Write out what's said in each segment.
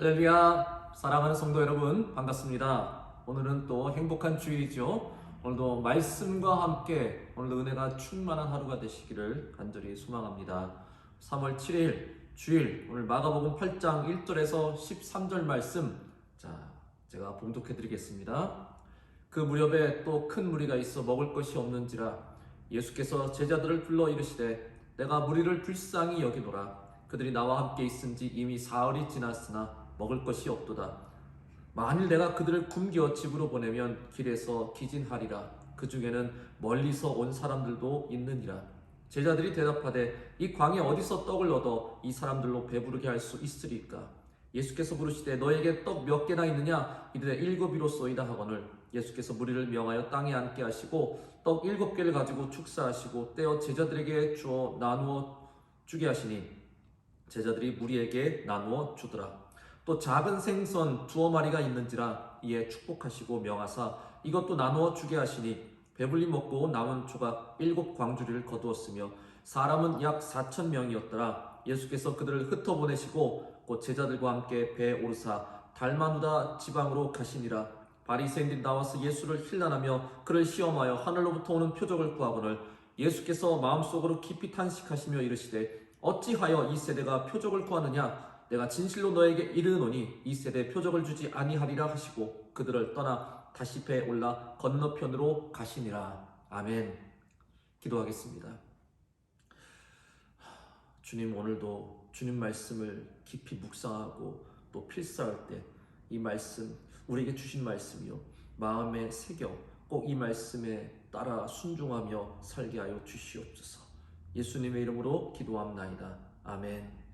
할렐루야. 사랑하는 성도 여러분 반갑습니다. 오늘은 또 행복한 주일이죠. 오늘도 말씀과 함께 오늘 은혜가 충만한 하루가 되시기를 간절히 소망합니다. 3월 7일 주일 오늘 마가복음 8장 1절에서 13절 말씀. 자 제가 봉독해 드리겠습니다. 그 무렵에 또 큰 무리가 있어 먹을 것이 없는지라 예수께서 제자들을 불러 이르시되 내가 무리를 불쌍히 여기노라. 그들이 나와 함께 있은 지 이미 사흘이 지났으나 먹을 것이 없도다. 만일 내가 그들을 굶겨 집으로 보내면 길에서 기진하리라. 그 중에는 멀리서 온 사람들도 있느니라. 제자들이 대답하되 이 광에 어디서 떡을 얻어 이 사람들로 배부르게 할 수 있으리까? 예수께서 부르시되 너에게 떡 몇 개나 있느냐? 이들의 일곱 이로소이다 하거늘 예수께서 무리를 명하여 땅에 앉게 하시고 떡 일곱 개를 가지고 축사하시고 떼어 제자들에게 주어 나누어 주게 하시니 제자들이 무리에게 나누어 주더라. 또 작은 생선 두어 마리가 있는지라 이에 축복하시고 명하사 이것도 나누어 주게 하시니 배불리 먹고 남은 조각 일곱 광주리를 거두었으며 사람은 약 사천 명이었더라. 예수께서 그들을 흩어 보내시고 곧 제자들과 함께 배에 오르사 달마누다 지방으로 가시니라. 바리새인들이 나와서 예수를 힐난하며 그를 시험하여 하늘로부터 오는 표적을 구하거늘 예수께서 마음속으로 깊이 탄식하시며 이르시되 어찌하여 이 세대가 표적을 구하느냐 내가 진실로 너에게 이르노니 이 세대 표적을 주지 아니하리라 하시고 그들을 떠나 다시 배에 올라 건너편으로 가시니라 아멘 기도하겠습니다 주님 오늘도 주님 말씀을 깊이 묵상하고 또 필사할 때 이 말씀 우리에게 주신 말씀이요 마음에 새겨 꼭 이 말씀에 따라 순종하며 살게 하여 주시옵소서. 예수님의 이름으로 기도합나이다. 아멘.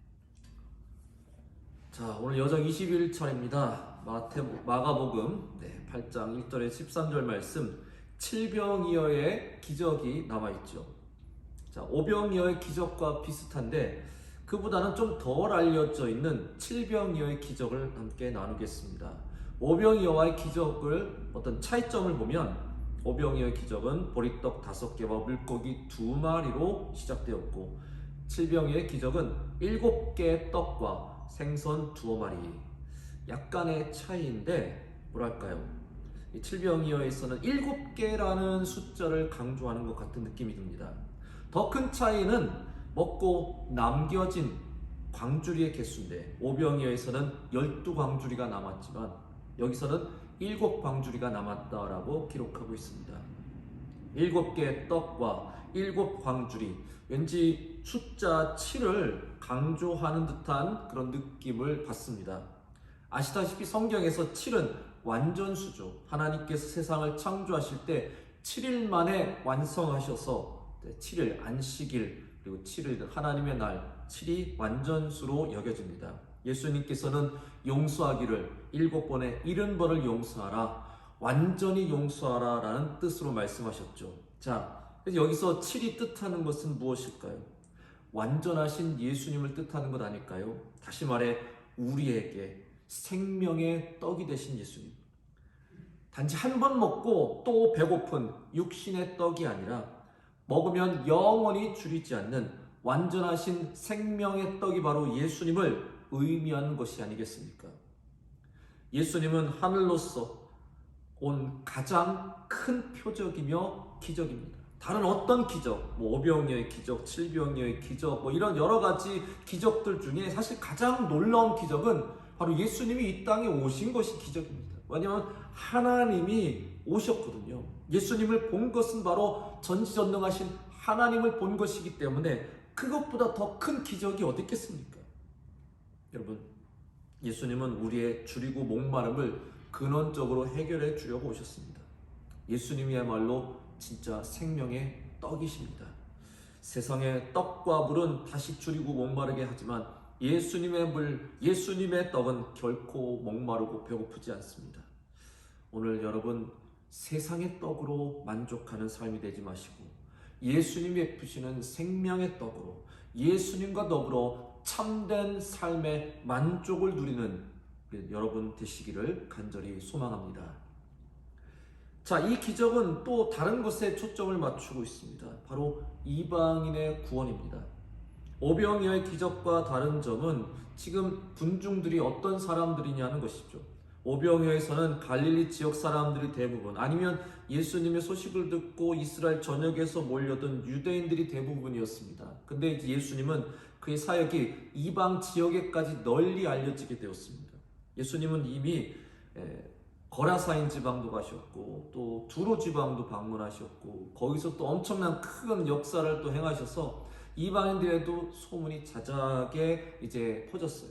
자, 오늘 여정 21차입니다. 마태, 마가복음 네, 8장 1절에 13절 말씀 칠병이어의 기적이 나와 있죠. 자, 오병이어의 기적과 비슷한데 그보다는 좀 덜 알려져 있는 칠병이어의 기적을 함께 나누겠습니다. 오병이어와의 기적을 어떤 차이점을 보면 오병이어의 기적은 보리떡 다섯 개와 물고기 두 마리로 시작되었고 칠병이어의 기적은 일곱 개의 떡과 생선 두어 마리. 약간의 차이인데 뭐랄까요? 이 칠병이어에서는 일곱 개라는 숫자를 강조하는 것 같은 느낌이 듭니다. 더 큰 차이는 먹고 남겨진 광주리의 개수인데 오병이어에서는 열두 광주리가 남았지만 여기서는 일곱 광주리가 남았다라고 기록하고 있습니다. 일곱 개의 떡과 일곱 광주리 왠지 숫자 7을 강조하는 듯한 그런 느낌을 받습니다. 아시다시피 성경에서 7은 완전수죠. 하나님께서 세상을 창조하실 때 7일 만에 완성하셔서 7일 안식일 그리고 7일 하나님의 날 7이 완전수로 여겨집니다. 예수님께서는 용서하기를 일곱 번에 일흔 번을 용서하라 완전히 용서하라 라는 뜻으로 말씀하셨죠. 자, 여기서 7이 뜻하는 것은 무엇일까요? 완전하신 예수님을 뜻하는 것 아닐까요? 다시 말해 우리에게 생명의 떡이 되신 예수님. 단지 한 번 먹고 또 배고픈 육신의 떡이 아니라 먹으면 영원히 줄이지 않는 완전하신 생명의 떡이 바로 예수님을 의미하는 것이 아니겠습니까? 예수님은 하늘로서 온 가장 큰 표적이며 기적입니다. 다른 어떤 기적, 뭐 오병이어의 기적, 칠병이어의 기적, 뭐 이런 여러 가지 기적들 중에 사실 가장 놀라운 기적은 바로 예수님이 이 땅에 오신 것이 기적입니다. 왜냐하면 하나님이 오셨거든요. 예수님을 본 것은 바로 전지전능하신 하나님을 본 것이기 때문에 그것보다 더 큰 기적이 어디 있겠습니까? 여러분, 예수님은 우리의 줄이고 목마름을 근원적으로 해결해 주려고 오셨습니다. 예수님이야말로 진짜 생명의 떡이십니다. 세상의 떡과 물은 다시 줄이고 목마르게 하지만 예수님의 물, 예수님의 떡은 결코 목마르고 배고프지 않습니다. 오늘 여러분 세상의 떡으로 만족하는 삶이 되지 마시고 예수님이 베푸시는 생명의 떡으로 예수님과 더불어 참된 삶의 만족을 누리는 여러분 되시기를 간절히 소망합니다. 자, 이 기적은 또 다른 것에 초점을 맞추고 있습니다. 바로 이방인의 구원입니다. 오병이어의 기적과 다른 점은 지금 군중들이 어떤 사람들이냐는 것이죠. 오병이어에서는 갈릴리 지역 사람들이 대부분 아니면 예수님의 소식을 듣고 이스라엘 전역에서 몰려든 유대인들이 대부분이었습니다. 근데 예수님은 그의 사역이 이방 지역에까지 널리 알려지게 되었습니다. 예수님은 이미 에, 거라사인 지방도 가셨고 또 두로 지방도 방문하셨고 거기서 또 엄청난 큰 역사를 또 행하셔서 이방인들에도 소문이 자자하게 이제 퍼졌어요.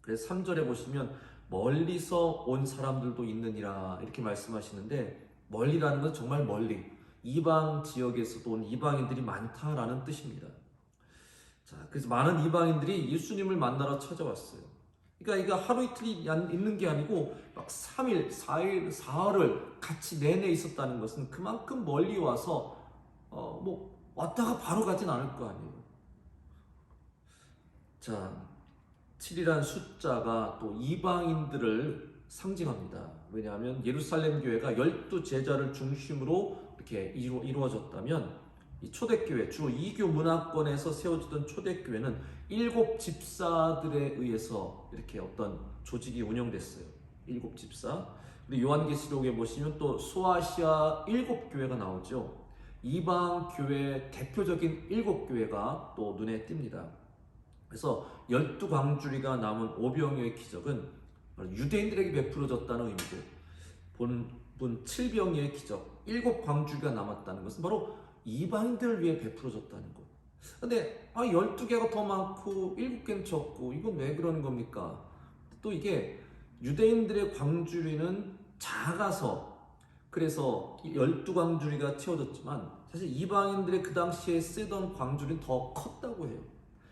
그래서 3절에 보시면 멀리서 온 사람들도 있느니라 이렇게 말씀하시는데 멀리라는 건 정말 멀리 이방 지역에서도 온 이방인들이 많다라는 뜻입니다. 자, 그래서 많은 이방인들이 예수님을 만나러 찾아왔어요. 그러니까 이거 하루 이틀이 안- 있는 게 아니고 막 3일, 4일, 4일을 같이 내내 있었다는 것은 그만큼 멀리 와서 어, 뭐 왔다가 바로 가진 않을 거 아니에요. 자, 7이란 숫자가 또 이방인들을 상징합니다. 왜냐하면 예루살렘 교회가 열두 제자를 중심으로 이렇게 이루, 이루어졌다면 이 초대교회 주로 이교 문화권에서 세워지던 초대교회는 일곱 집사들에 의해서 이렇게 어떤 조직이 운영됐어요. 일곱 집사. 그리고 요한계시록에 보시면 또 소아시아 일곱 교회가 나오죠. 이방 교회 대표적인 일곱 교회가 또 눈에 띕니다. 그래서 열두 광주리가 남은 오병이어의 기적은 유대인들에게 베풀어졌다는 의미고 본분 칠병이의 기적 일곱 광주리가 남았다는 것은 바로 이방인들을 위해 베풀어졌다는 것. 근데 아 12개가 더 많고 7개는 적고 이건 왜 그러는 겁니까? 또 이게 유대인들의 광주리는 작아서 그래서 12광주리가 채워졌지만 사실 이방인들의 그 당시에 쓰던 광주리는 더 컸다고 해요.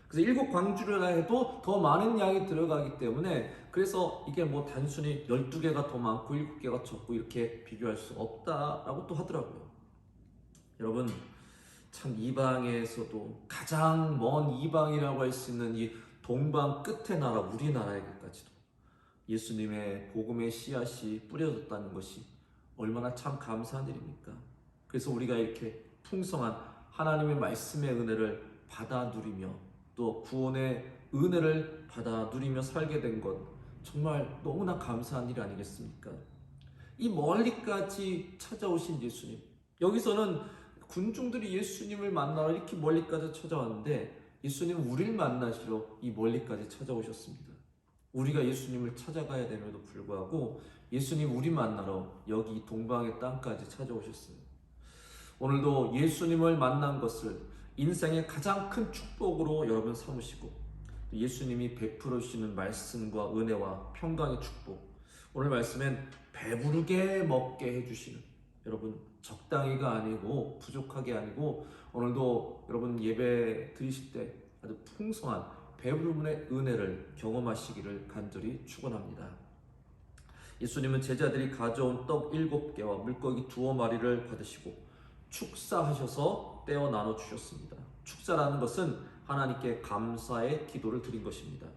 그래서 일곱 광주리라 해도 더 많은 양이 들어가기 때문에 그래서 이게 뭐 단순히 12개가 더 많고 7개가 적고 이렇게 비교할 수 없다라고 또 하더라고요. 여러분 참 이방에서도 가장 먼 이방이라고 할 수 있는 이 동방 끝의 나라 우리나라에게까지도 예수님의 복음의 씨앗이 뿌려졌다는 것이 얼마나 참 감사한 일입니까? 그래서 우리가 이렇게 풍성한 하나님의 말씀의 은혜를 받아 누리며 또 구원의 은혜를 받아 누리며 살게 된 것 정말 너무나 감사한 일 아니겠습니까? 이 멀리까지 찾아오신 예수님 여기서는 군중들이 예수님을 만나러 이렇게 멀리까지 찾아왔는데 예수님 우리를 만나시러 이 멀리까지 찾아오셨습니다. 우리가 예수님을 찾아가야 됨에도 불구하고 예수님 우리 만나러 여기 동방의 땅까지 찾아오셨어요. 오늘도 예수님을 만난 것을 인생의 가장 큰 축복으로 여러분 삼으시고 예수님이 베풀어 주시는 말씀과 은혜와 평강의 축복 오늘 말씀엔 배부르게 먹게 해주시는 여러분 적당히가 아니고 부족하게 아니고 오늘도 여러분 예배 드리실 때 아주 풍성한 배부름의 은혜를 경험하시기를 간절히 축원합니다. 예수님은 제자들이 가져온 떡 일곱 개와 물고기 두어 마리를 받으시고 축사하셔서 떼어 나눠 주셨습니다. 축사라는 것은 하나님께 감사의 기도를 드린 것입니다.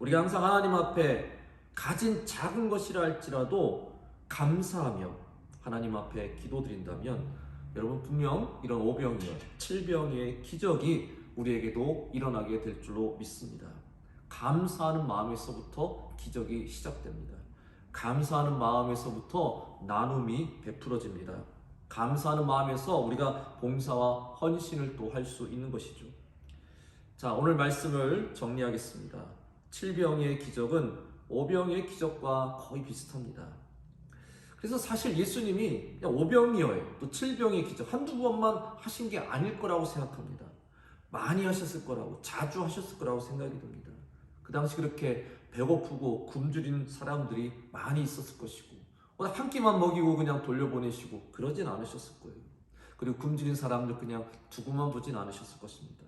우리가 항상 하나님 앞에 가진 작은 것이라 할지라도 감사하며 하나님 앞에 기도드린다면 여러분 분명 이런 오병이어, 칠병이의 기적이 우리에게도 일어나게 될 줄로 믿습니다. 감사하는 마음에서부터 기적이 시작됩니다. 감사하는 마음에서부터 나눔이 베풀어집니다. 감사하는 마음에서 우리가 봉사와 헌신을 또 할 수 있는 것이죠. 자, 오늘 말씀을 정리하겠습니다. 칠병의 기적은 오병의 기적과 거의 비슷합니다. 그래서 사실 예수님이 그냥 오병이어에 또 칠병의 기적 한두 번만 하신 게 아닐 거라고 생각합니다. 많이 하셨을 거라고 자주 하셨을 거라고 생각이 듭니다. 그 당시 그렇게 배고프고 굶주린 사람들이 많이 있었을 것이고 한 끼만 먹이고 그냥 돌려보내시고 그러진 않으셨을 거예요. 그리고 굶주린 사람들 그냥 두고만 보진 않으셨을 것입니다.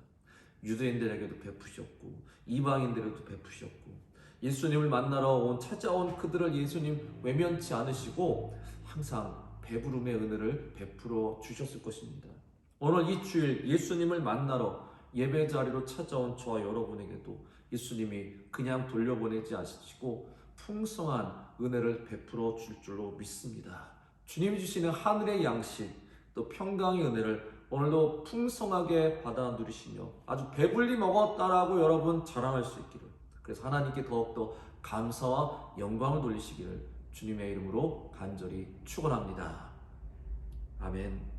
유대인들에게도 베푸셨고 이방인들에게도 베푸셨고 예수님을 만나러 온 찾아온 그들을 예수님 외면치 않으시고 항상 배부름의 은혜를 베풀어 주셨을 것입니다. 오늘 이 주일 예수님을 만나러 예배 자리로 찾아온 저와 여러분에게도 예수님이 그냥 돌려보내지 않으시고 풍성한 은혜를 베풀어 줄 줄로 믿습니다. 주님이 주시는 하늘의 양식 또 평강의 은혜를 오늘도 풍성하게 받아 누리시며 아주 배불리 먹었다라고 여러분 자랑할 수 있기를 그래서 하나님께 더욱더 감사와 영광을 돌리시기를 주님의 이름으로 간절히 축원합니다. 아멘.